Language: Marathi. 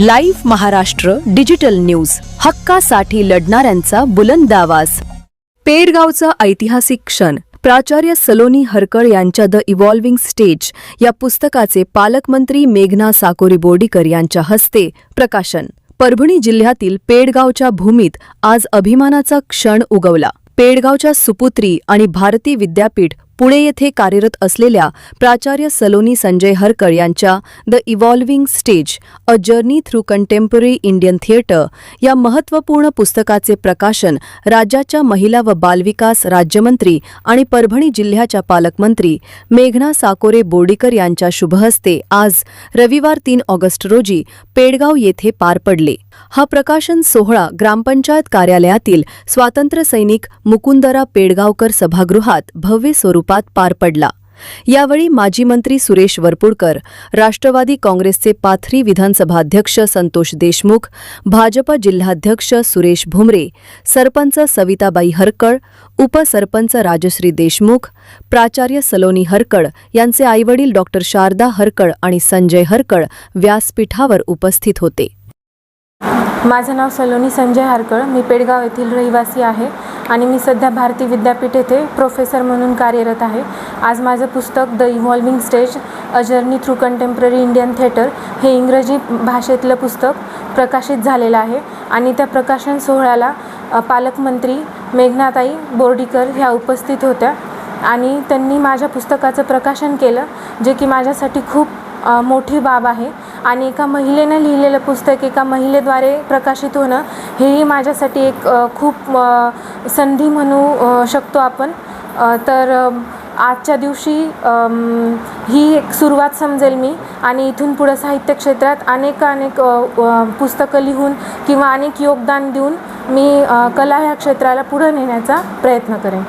Live Maharashtra digital news. हक्कासाठी लढणाऱ्यांचा बुलंद आवाज. पेरगावचा ऐतिहासिक क्षण. प्राचार्य सलोनी हरकळ यांच्या द इव्हॉल्विंग स्टेज या पुस्तकाचे पालकमंत्री मेघना साकोरी बोर्डीकर यांच्या हस्ते प्रकाशन. परभणी जिल्ह्यातील पेडगावच्या भूमीत आज अभिमानाचा क्षण उगवला. पेडगावच्या सुपुत्री आणि भारती विद्यापीठ पुणे येथे कार्यरत असलेल्या प्राचार्य सलोनी संजय हरकर यांच्या the evolving stage a journey through contemporary Indian theatre या महत्त्वपूर्ण पुस्तकाचे प्रकाशन राज्याच्या महिला व बालविकास राज्यमंत्री आणि परभणी जिल्ह्याच्या पालकमंत्री मेघना साकोरे बोर्डीकर यांच्या शुभहस्ते आज रविवार तीन ऑगस्ट रोजी पेडगाव येथे पार पडले. हा प्रकाशन सोहळा ग्रामपंचायत कार्यालयातील स्वातंत्र्य सैनिक मुकुंदरा पेडगावकर सभागृहात भव्य स्वरूप स्वरूपात पार पडला. यावेळी माजी मंत्री सुरेश वरपुडकर राष्ट्रवादी काँग्रेसचे पाथरी विधानसभाध्यक्ष संतोष देशमुख भाजप जिल्हाध्यक्ष सुरेश भुमरे सरपंच सविताबाई हरकळ उपसरपंच राजश्री देशमुख प्राचार्य सलोनी हरकळ यांचे आईवडील डॉक्टर शारदा हरकळ आणि संजय हरकळ व्यासपीठावर उपस्थित होते. माझं नाव सलोनी संजय हरकळ. मी पेडगाव येथील रहिवासी आहे. आणि मी सध्या भारती विद्यापीठ येथे प्रोफेसर म्हणून कार्यरत आहे. आज माझं पुस्तक the evolving stage a journey through contemporary Indian theatre हे इंग्रजी भाषेतलं पुस्तक प्रकाशित झालेलं आहे. आणि त्या प्रकाशन सोहळ्याला पालकमंत्री मेघनाताई बोर्डीकर ह्या उपस्थित होत्या. आणि त्यांनी माझ्या पुस्तकाचं प्रकाशन केलं जे की माझ्यासाठी खूप मोठी बाब आहे. आणि एका महिलेनं लिहिलेलं पुस्तक एका महिलेद्वारे प्रकाशित होणं हेही माझ्यासाठी एक खूप संधी म्हणू शकतो आपण. तर आजच्या दिवशी ही एक सुरुवात समजेल मी. आणि इथून पुढं साहित्य क्षेत्रात अनेक अनेक पुस्तकं लिहून किंवा अनेक योगदान देऊन मी कला ह्या क्षेत्राला पुढं नेण्याचा प्रयत्न करेन.